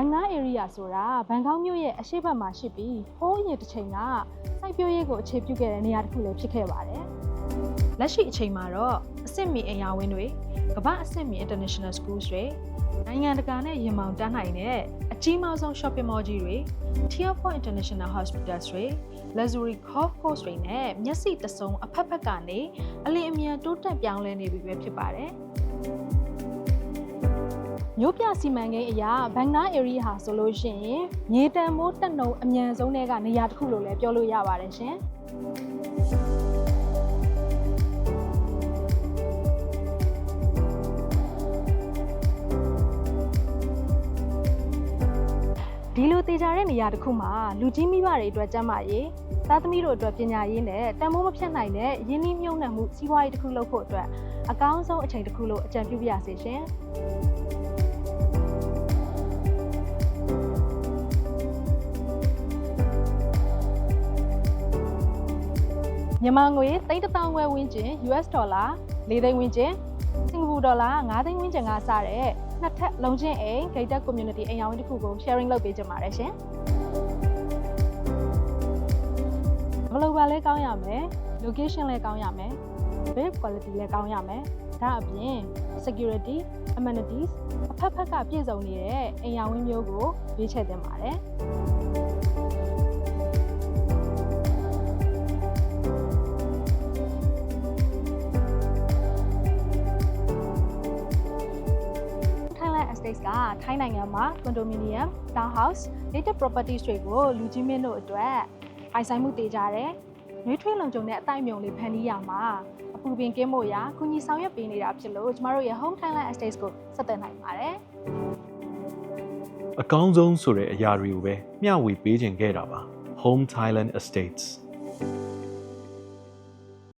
န်နာ area ဆိုတာဘန်ကောက်မြို့ရဲ့အရှေ့ဘက်မှာရှိပြီးဟိုးအရင်တစ်ချိန်ကစိုက်ပျိုးရေးကိုအခြေပြုခဲ့တဲ့နေရာတစ်ခုလည်းဖြစ်ခဲ့ပါတယ်။လက်ရှိအချိန်မှာတော့အဆင့်မီအရာဝင်းတွေကမ္ဘာအဆင့်မီ international schools တွေနိုင်ငံတကာနဲ့ရင်မောင်တန်းနိုင်တဲ့အကြီးမားဆုံး shopping mall ကြီးတွေ Tier 4 international hospitals တွေ luxury golf course တွေနဲ့မျက်စိတစုံအဖက်ဖက်ကနေအလင်းအမြန်တိုးတက်ပြောင်းလဲနေပြီပဲဖြစ်ပါတယ်။ မြို့ပြစီမံကိန်းအရာဘန်နာ area ဟာဆိုလို့ရှိရင်မြေတံမိုးတက်နှုံအမြန်ဆုံးတဲ့ကနေရာတစ်ခုလို့လည်းပြောလို့ရပါတယ်ရှင်။ဒီလိုတေချာတဲ့နေရာတစ်ခုမှာလူကြီးမိဘတွေအတွက်ကျန်းမာရေးသားသမီးတို့အတွက်ပညာရေးနဲ့တန်ဖိုးမဖြတ်နိုင်တဲ့ရင်းနှီးမြှုပ်နှံမှုစီးပွားရေးတစ်ခုလုပ်ဖို့အတွက်အကောင်းဆုံးအချိန်တစ်ခုလို့အကြံပြုပါရစေရှင် မြန်မာငွေ3000ဝဲဝန်းကျင် US ဒေါ်လာ4သိန်းဝန်းကျင်စင်ကာပူဒေါ်လာ9သိန်းဝန်းကျင်ကစတဲ့နှစ်ထပ်လုံးချင်းအိမ် gated community အိမ်အောင်တစ်ခုကို sharing လုပ်ပေးကြပါတယ်ရှင်ဘယ်လိုပါလဲကောင်းရမယ် location လည်းကောင်းရမယ် build quality လည်းကောင်းရမယ်ဒါအပြင် security amenities အဖက်ဖက်ကပြည့်စုံနေတဲ့အိမ်အောင်ဝင်းမျိုးကိုရွေးချယ်တင်ပါတယ် ထိုင်းလန် estates ကထိုင်းနိုင်ငံမှာ condominium, townhouse, native properties တွေကိုလူကြီးမင်းတို့အတွက်ပိုင်ဆိုင်မှုတည်ကြတယ်။နှွေးထွေးလုံခြုံတဲ့အတိုင်းအမြုံလေးဖန်တီးရမှာအပူပင်ကင်းဖို့ရာကုညီဆောင်ရွက်ပေးနေတာဖြစ်လို့ကျမတို့ရဲ့ Home Thailand Estates ကိုဆက်သွယ်နိုင်ပါတယ်အကောင်းဆုံးဆိုတဲ့အရာတွေကိုပဲမျှဝေပေးခြင်းခဲ့တာပါ Home Thailand Estates